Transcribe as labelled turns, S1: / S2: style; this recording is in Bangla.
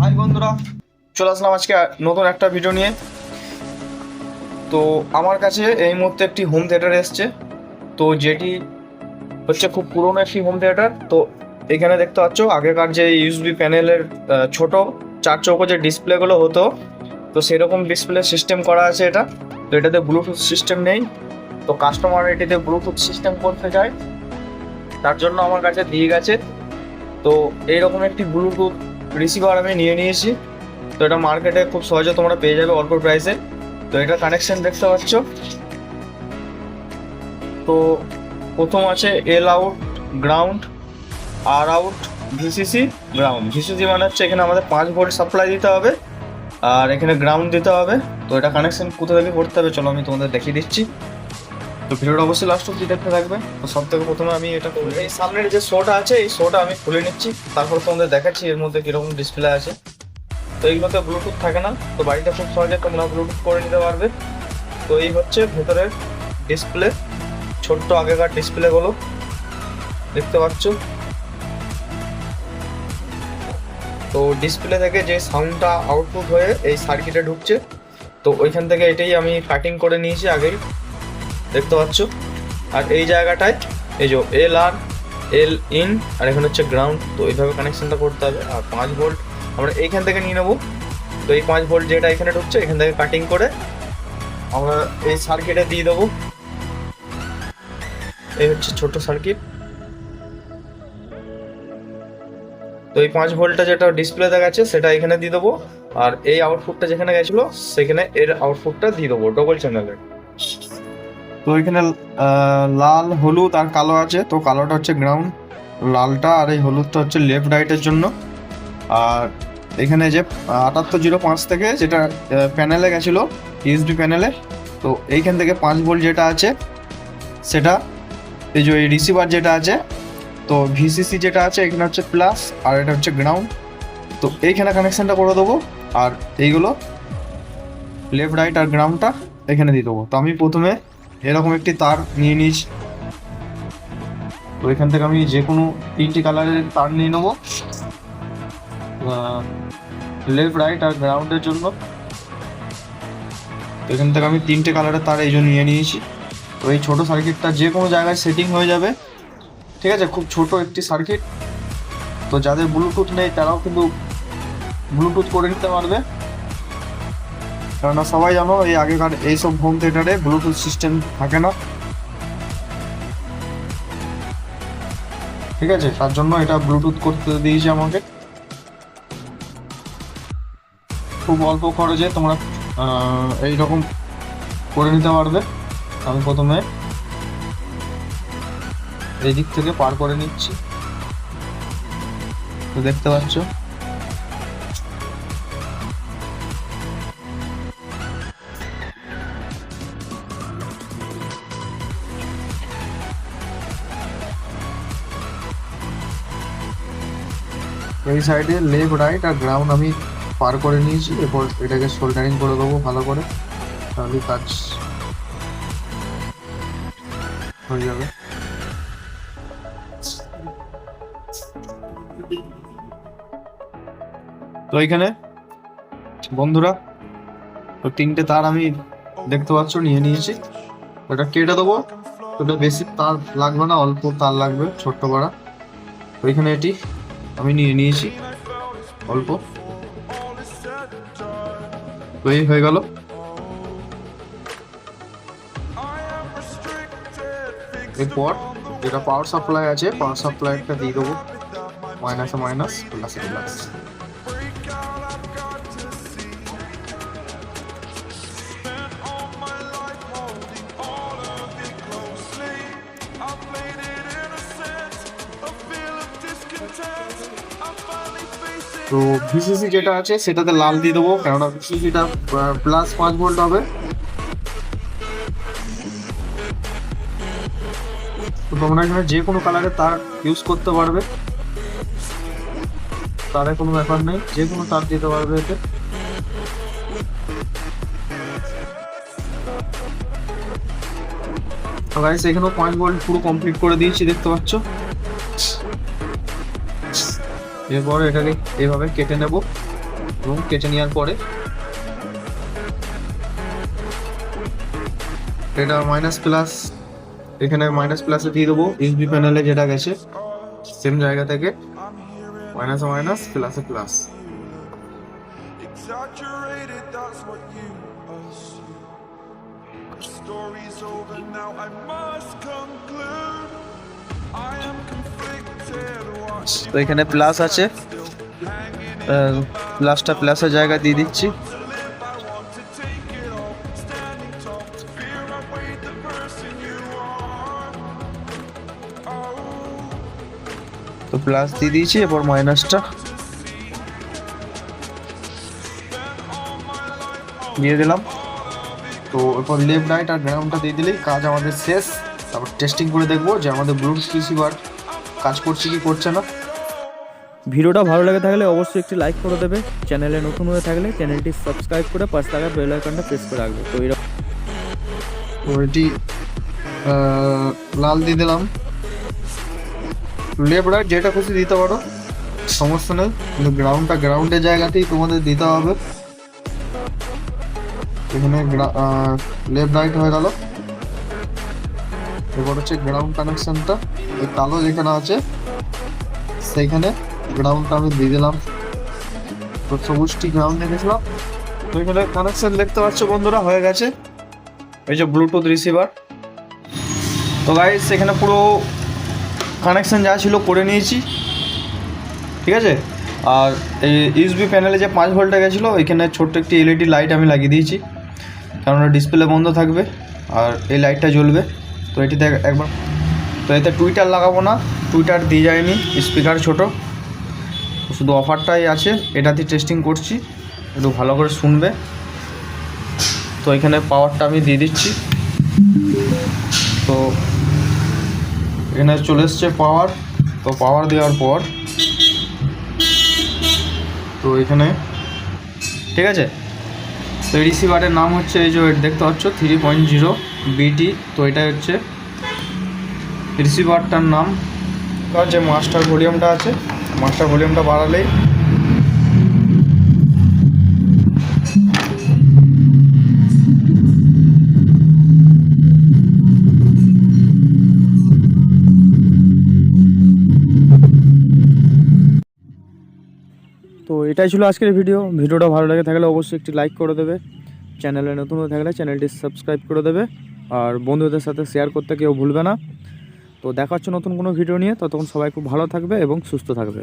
S1: হাই বন্ধুরা, চলে আসলাম আজকে নতুন একটা ভিডিও নিয়ে। তো আমার কাছে এই মুহূর্তে একটি হোম থিয়েটার এসছে। তো যেটি হচ্ছে খুব পুরনো একটি হোম থিয়েটার তো এখানে দেখতে পাচ্ছ, আগেকার যে ইউএসবি প্যানেলের ছোট চার চৌকো যে ডিসপ্লেগুলো হতো, তো সেরকম ডিসপ্লে সিস্টেম করা আছে এটা। তো এটাতে ব্লুটুথ সিস্টেম নেই। তো কাস্টমার এটিতে ব্লুটুথ সিস্টেম করতে চায়, তার জন্য আমার কাছে দিয়ে গেছে। তো এইরকম একটি ব্লুটুথ রিসিভার আমি নিয়ে নিয়েছি। তো এটা মার্কেটে খুব সহজে তোমরা পেয়ে যাবে অল্প প্রাইসে তো এটা কানেকশন দেখতে পাচ্ছ। তো প্রথম আছে এল আউট গ্রাউন্ড আর আউট ভিসিসি গ্রাউন্ড ভিসিসি মানে হচ্ছে এখানে আমাদের পাঁচ ভোল্ট সাপ্লাই দিতে হবে, আর এখানে গ্রাউন্ড দিতে হবে। তো এটা কানেকশন কোথা থেকে করতে হবে চলো আমি তোমাদের দেখিয়ে দিচ্ছি। তো ভিডিওটা অবশ্যই লাস্ট অব্দি দেখতে থাকবে। তো সব থেকে প্রথমে আমি এটা এই সামনের যে শোটা আছে, এই শোটা আমি খুলে নিচ্ছি। তারপর তোমাদের দেখাচ্ছি এর মধ্যে কীরকম ডিসপ্লে আছে। তো এইগুলোতে ব্লুটুথ থাকে না। তো বাড়িতে খুব সহজে তোমরা ব্লুটুথ করে নিতে পারবে। তো এই হচ্ছে ভেতরের ডিসপ্লে ছোট্ট আগেকার ডিসপ্লেগুলো দেখতে পাচ্ছ? তো ডিসপ্লে থেকে যে সাউন্ডটা আউটপুট হয়ে এই সার্কিটে ঢুকছে, তো ওইখান থেকে এটাই আমি কাটিং করে নিয়েছি আগেই। দেখতে পাচ্ছ? আর এই জায়গাটায়, এই যে এল আর এল ইন আর এখানে হচ্ছে গ্রাউন্ড তো এইভাবে কানেকশনটা করতে হবে। আর পাঁচ ভোল্ট আমরা এইখান থেকে নিয়ে নেব। তো এই পাঁচ ভোল্ট যেটা এখানে ঢুকছে, এখান থেকে কাটিং করে আমরা এই সার্কিটে দিয়ে দেবো। এই হচ্ছে ছোট সার্কিট তো এই পাঁচ ভোল্টটা যেটা ডিসপ্লে দেখাচ্ছে সেটা এখানে দিয়ে দেবো। আর এই আউটপুটটা যেখানে গেছিল, সেখানে এর আউটপুটটা দিয়ে দেবো ডবল চ্যানেলের তো এখানে লাল, হলুদ আর কালো আছে। তো কালোটা হচ্ছে গ্রাউন্ড লালটা আর এই হলুদটা হচ্ছে লেফট রাইটের জন্য। আর এখানে যে আটাত্তর জিরো পাঁচ থেকে যেটা প্যানেলে গেছিল ইউএসবি প্যানেলে তো এইখান থেকে পাঁচ ভোল্ট যেটা আছে, সেটা এই যে রিসিভার যেটা আছে, তো ভিসিসি যেটা আছে, এখানে হচ্ছে প্লাস আর এটা হচ্ছে গ্রাউন্ড তো এইখানে কানেকশানটা করে দেবো, আর এইগুলো লেফট রাইট আর গ্রাউন্ডটা এখানে দিয়ে দেবো। তো আমি প্রথমে এরকম একটি তার নিয়ে নিয়েছি। তো এখান থেকে আমি যে কোনো তিনটি কালারের তার নিয়ে নেব। লেফট রাইট আর গ্রাউন্ডের জন্য। তো এখান থেকে আমি তিনটে কালারের তার এই জন্য নিয়ে নিয়েছি। তো এই ছোটো সার্কিটটা যে কোনো জায়গায় সেটিং হয়ে যাবে। ঠিক আছে? খুব ছোট একটি সার্কিট তো যাদের ব্লুটুথ নেই, তারাও কিন্তু ব্লুটুথ করে নিতে পারবে। কেননা সবাই জানো, এই আগেকার এইসব হোম থিয়েটারে ব্লুটুথ সিস্টেম থাকে না। ঠিক আছে, তার জন্য এটা ব্লুটুথ করতে দিয়েছে আমাকে। খুব অল্প খরচে তোমরা এইরকম করে নিতে পারবে। আমি প্রথমে এই দিক থেকে পার করে নিচ্ছি। তো দেখতে পাচ্ছ? এই সাইডে লেফট রাইট আর গ্রাউন্ড আমি পার করে নিয়েছি, এরপর এটাকে সোল্ডারিং করে দেবো ভালো করে। তাহলে কাজ হয়ে যাবে। তো এইখানে, বন্ধুরা, তো তিনটে তার আমি দেখতে পাচ্ছ, নিয়ে নিয়েছি। ওটা কেটে দেবো। ওটা বেশি তার লাগবে না, অল্প তার লাগবে, ছোট্ট তো এখানে এটি। আমি নিয়ে নিয়েছি। অল্প। হয়ে গেল। এরপর যেটা পাওয়ার সাপ্লাই আছে পাওয়ার সাপ্লাইটা দিয়ে দেবো। মাইনাসে মাইনাস প্লাসে প্লাস তো ভিসিসি যেটা আছে, সেটাতে লাল দিয়ে দেবো, কেননা ভিসিসিটা প্লাস পাঁচ ভোল্ট হবে। তোমরা এখানে যে কোনো কালারের তার ইউজ করতে পারবে। তারে কোনো ব্যাপার নেই, যে কোনো তার দিতে পারবে এতে। গাইস এখানেও পাঁচ ভোল্ট পুরো কমপ্লিট করে দিয়েছি, দেখতে পাচ্ছ? এরপর এটাকে এভাবে কেটে নেব এবং কেটে নেওয়ার পরে এটা মাইনাস প্লাস এখানে মাইনাস প্লাসে দিয়ে দেবো। ইউসবি প্যানেলে যেটা গেছে সেম জায়গা থেকে মাইনাসে মাইনাস প্লাসে plus
S2: story's over now, I must conclude. I am conflicted,
S1: তো এখানে প্লাস আছে। প্লাসটা প্লাসের জায়গা দিয়ে দিচ্ছি. তো প্লাস দিয়ে দিয়েছি, এরপর মাইনাসটা দিয়ে দিলাম। তো এরপর লেফট রাইট আর গ্রাউন্ডটা দিয়ে দিলেই কাজ আমাদের শেষ। তারপর টেস্টিং করে দেখব যে আমাদের ব্লুটুথ রিসিভার কাজ করছে কি করছে না?
S3: ভিডিওটা ভালো লেগে থাকলে অবশ্যই একটি লাইক করে দেবে। চ্যানেলে নতুন হয়ে থাকলে চ্যানেলটি সাবস্ক্রাইব করে পাঁচ টাকা বেল আইকনটা প্রেস করে রাখবে। তো এরকম
S1: আহ, লাল দিয়ে দিলাম। রাইট যেটা খুশি দিতে পারো। সমস্যা নেই কিন্তু গ্রাউন্ডটা গ্রাউন্ডের জায়গাতেই তোমাদের দিতে হবে। এখানে লেফট রাইট হয়ে গেল। এবার হচ্ছে গ্রাউন্ড কানেকশনটা এই কালো যেখানে আছে, সেইখানে গ্রাউন্ডটা আমি দিয়ে দিলাম। তো সবুজটি গ্রাউন্ড রেখেছিলাম তো এখানে কানেকশন দেখতে পাচ্ছ বন্ধুরা, হয়ে গেছে। এই যে ব্লুটুথ রিসিভার তো গাইস এখানে পুরো কানেকশন যা ছিল করে নিয়েছি। ঠিক আছে? আর এই ইউসবি প্যানেলে যে পাঁচ ভোল্টটা গেছিল এখানে ছোট্ট একটি এলইডি লাইট আমি লাগিয়ে দিয়েছি। কারণ ডিসপ্লে বন্ধ থাকবে, আর এই লাইটটা জ্বলবে। তো এটিতে এক- একবার। তো এতে টুইটার লাগাবো না, টুইটার দিয়ে যায়নি স্পিকার ছোট। শুধু অফারটাই আছে এটাতে টেস্টিং করছি, একটু ভালো করে শুনবে। তো এখানে পাওয়ারটা আমি দিয়ে দিচ্ছি। তো এখানে চলে এসছে পাওয়ার তো পাওয়ার দেওয়ার পর, তো এখানে, ঠিক আছে? তো এই রিসিভারের নাম হচ্ছে এই যে, দেখতে পাচ্ছ থ্রি পয়েন্ট জিরো বিটি তো এটা হচ্ছে। রিসিভারটার নাম। যে মাস্টার ভলিউমটা আছে মাস্টার ভলিউমটা বাড়ালেই
S3: তো এটাই ছিল আজকের ভিডিও ভিডিওটা ভালো লাগে থাকলে অবশ্যই একটি লাইক করে দেবে। চ্যানেলে নতুন হয়ে থাকলে চ্যানেলটি সাবস্ক্রাইব করে দেবে। আর বন্ধুদের সাথে শেয়ার করতে কেউ ভুলবে না। তো দেখা হচ্ছে নতুন কোনো ভিডিও নিয়ে। ততক্ষণ সবাই খুব ভালো থাকবে এবং সুস্থ থাকবে।